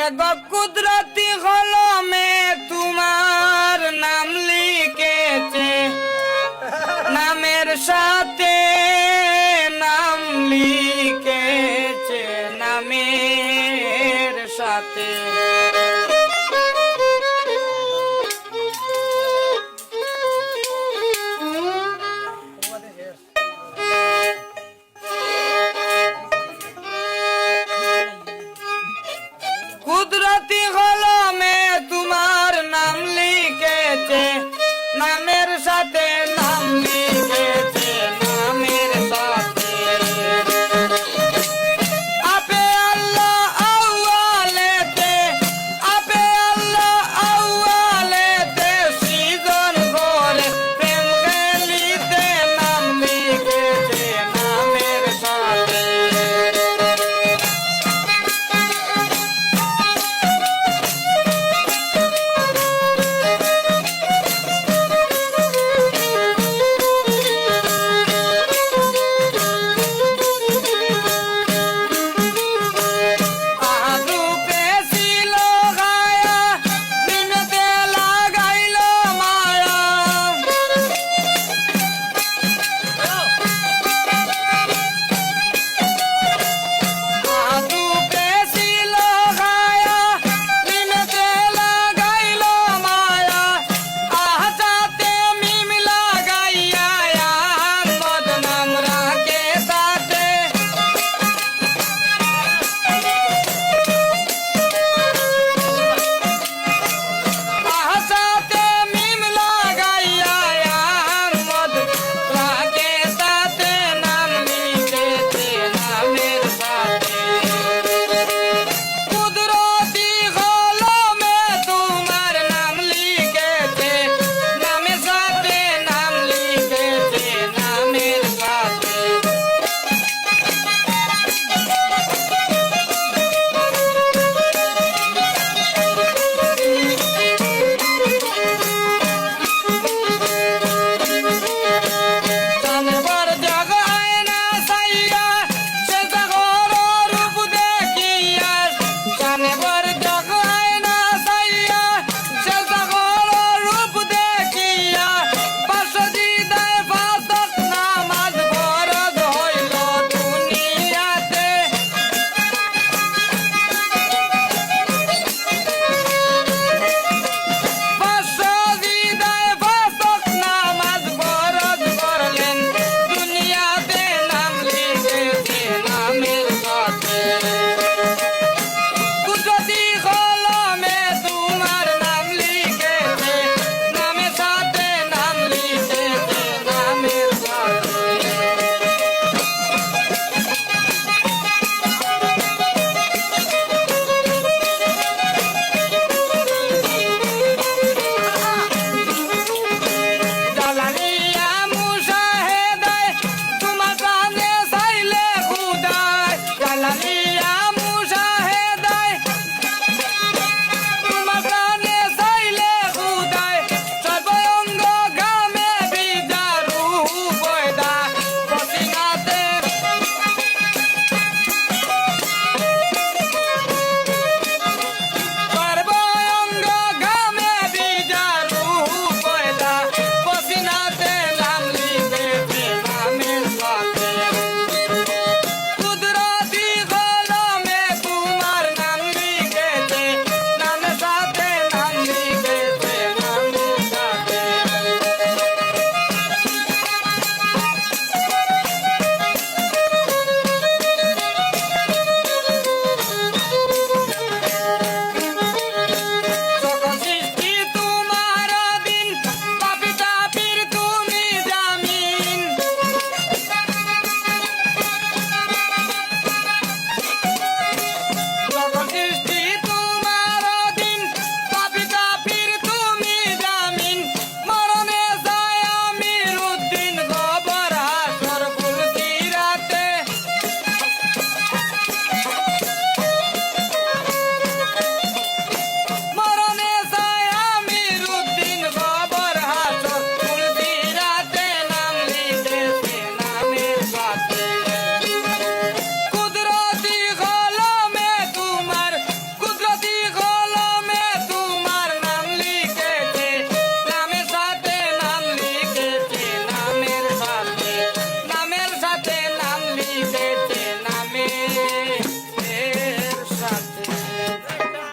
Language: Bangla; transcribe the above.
ওরে কুদরতি কলমে তোমার নাম লিখেছে। নামের সাথে নাম লিখেছে নামের সাথে।